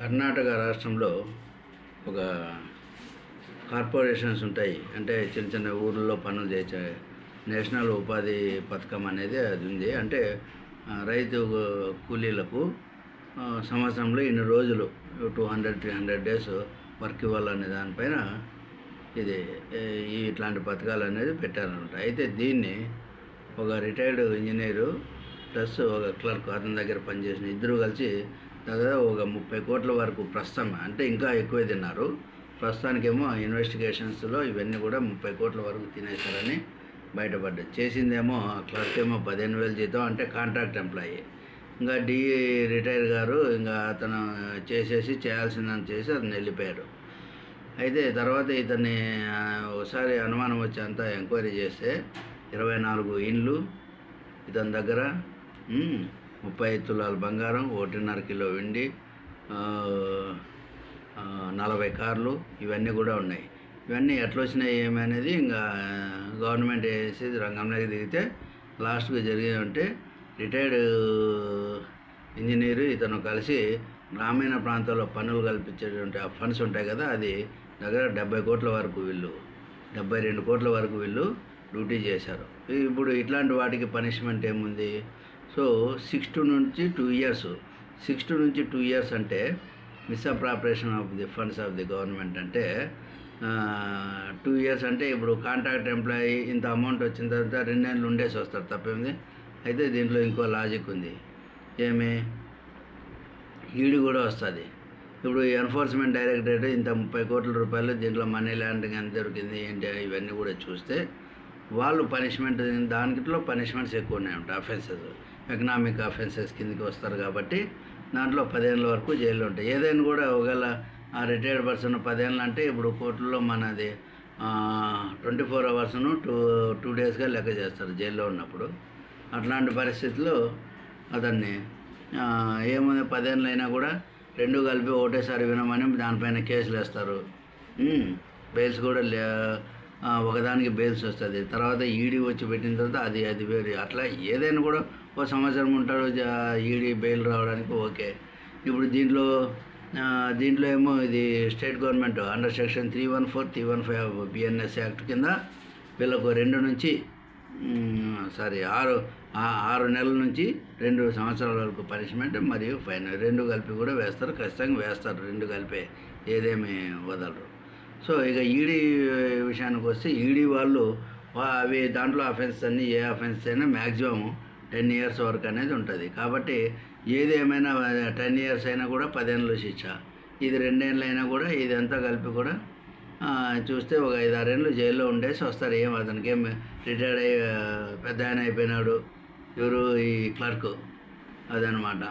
కర్ణాటక రాష్ట్రంలో ఒక కార్పొరేషన్స్ ఉంటాయి. అంటే చిన్న చిన్న ఊర్లలో పనులు చేసే నేషనల్ ఉపాధి పథకం అనేది అది ఉంది. అంటే రైతు కూలీలకు సంవత్సరంలో ఇన్ని రోజులు two hundred three hundred days work ఇవ్వాలనే దానిపైన ఇది ఈ ఇట్లాంటి పథకాలు అనేది పెట్టారనమాట అయితే దీన్ని ఒక రిటైర్డ్ ఇంజనీరు ప్లస్ ఒక క్లర్క్ అతని దగ్గర పనిచేసిన ఇద్దరు కలిసి దాదాపు ఒక ముప్పై కోట్ల వరకు ప్రస్తుతం అంటే ఇంకా ఎక్కువే తిన్నారు. ప్రస్తుతానికేమో ఇన్వెస్టిగేషన్స్లో ఇవన్నీ కూడా ముప్పై కోట్ల వరకు తినేశారని బయటపడ్డాయి. చేసిందేమో క్లర్క్ ఏమో పదిహేను వేలు జీతం అంటే కాంట్రాక్ట్ ఎంప్లాయీ. ఇంకా డి రిటైర్ గారు ఇంకా అతను చేసేసి చేయాల్సిందని చేసి అతను వెళ్ళిపోయారు. అయితే తర్వాత ఇతన్ని ఒకసారి అనుమానం వచ్చి అంతా ఎంక్వైరీ చేస్తే ఇరవై నాలుగు ఇండ్లు ఇతని దగ్గర ముప్పై ఐదు తులాల బంగారం ఒకటిన్నర కిలో వెండి నలభై కార్లు ఇవన్నీ కూడా ఉన్నాయి. ఇవన్నీ ఎట్లా వచ్చినాయి ఏమి అనేది ఇంకా గవర్నమెంట్ వేసి రంగంలోకి దిగితే లాస్ట్గా జరిగేదంటే రిటైర్డ్ ఇంజనీరు ఇతను కలిసి గ్రామీణ ప్రాంతాల్లో పనులు కల్పించేటువంటి ఆ ఫండ్స్ ఉంటాయి కదా అది దగ్గర డెబ్బై కోట్ల వరకు వీళ్ళు డెబ్బై రెండు కోట్ల వరకు వీళ్ళు డ్యూటీ చేశారు. ఇప్పుడు ఇట్లాంటి వాటికి పనిష్మెంట్ ఏముంది? సో సిక్స్ టు నుంచి టూ ఇయర్స్ సిక్స్ టు నుంచి టూ ఇయర్స్ అంటే misappropriation of the funds of the government అంటే టూ ఇయర్స్ అంటే ఇప్పుడు కాంట్రాక్ట్ ఎంప్లాయీ ఇంత అమౌంట్ వచ్చిన తర్వాత రెండేళ్ళు ఉండేసి వస్తారు తప్పేమిది? అయితే దీంట్లో ఇంకో లాజిక్ ఉంది. ఏమి? ఈడు కూడా వస్తుంది. ఇప్పుడు ఎన్ఫోర్స్మెంట్ డైరెక్టరేట్ ఇంత ముప్పై కోట్ల రూపాయలు దీంట్లో మనీ ల్యాండింగ్ ఎంత దొరికింది ఏంటి ఇవన్నీ కూడా చూస్తే వాళ్ళు పనిష్మెంట్ దానికిలో పనిష్మెంట్స్ ఎక్కువ ఉన్నాయంట అఫెన్సెస్ ఎకనామిక్ అఫెన్సెస్ కిందకి వస్తారు కాబట్టి దాంట్లో పదేళ్ళ వరకు జైలు ఉంటాయి. ఏదైనా కూడా ఒకవేళ ఆ రిటైర్డ్ పర్సన్ పదేళ్ళు అంటే ఇప్పుడు కోర్టులో మనది ట్వంటీ ఫోర్ అవర్స్ను టూ టూ డేస్గా లెక్క చేస్తారు జైల్లో ఉన్నప్పుడు. అట్లాంటి పరిస్థితుల్లో అతన్ని ఏముంది పదేళ్ళు అయినా కూడా రెండు కలిపి ఒకటేసారి వినమని దానిపైన కేసులు వేస్తారు బెయిల్స్ కూడా లే ఒకదానికి బెయిల్స్ వస్తుంది. తర్వాత ఈడీ వచ్చి పెట్టిన తర్వాత అది అది వేరు. అట్లా ఏదైనా కూడా ఒక సంవత్సరం ఉంటాడు ఈడీ బెయిల్ రావడానికి ఓకే. ఇప్పుడు దీంట్లో దీంట్లో ఏమో ఇది state government under section three one four three one five BNS act కింద వీళ్ళకు రెండు నుంచి సారీ ఆరు ఆరు నెలల నుంచి రెండు సంవత్సరాల వరకు పనిష్మెంట్ మరియు ఫైన్ రెండు కలిపి కూడా వేస్తారు. ఖచ్చితంగా వేస్తారు. రెండు కలిపే. ఏదేమి వదలరు. సో ఇక ఈడీ విషయానికి వస్తే ఈడీ వాళ్ళు అవి దాంట్లో అఫెన్స్ అన్ని ఏ అఫెన్స్ అయినా మ్యాక్సిమం టెన్ ఇయర్స్ వరకు అనేది ఉంటుంది. కాబట్టి ఏది ఏమైనా టెన్ ఇయర్స్ అయినా కూడా పదేళ్ళు శిక్ష. ఇది రెండేళ్ళు అయినా కూడా ఇదంతా కలిపి కూడా చూస్తే ఒక ఐదు ఆరేళ్ళు జైల్లో ఉండేసి వస్తారు. ఏం అతనికి ఏం రిటైర్డ్ అయ్యి పెద్ద ఆయన అయిపోయినాడు. ఎవరు? ఈ క్లర్క్. అదనమాట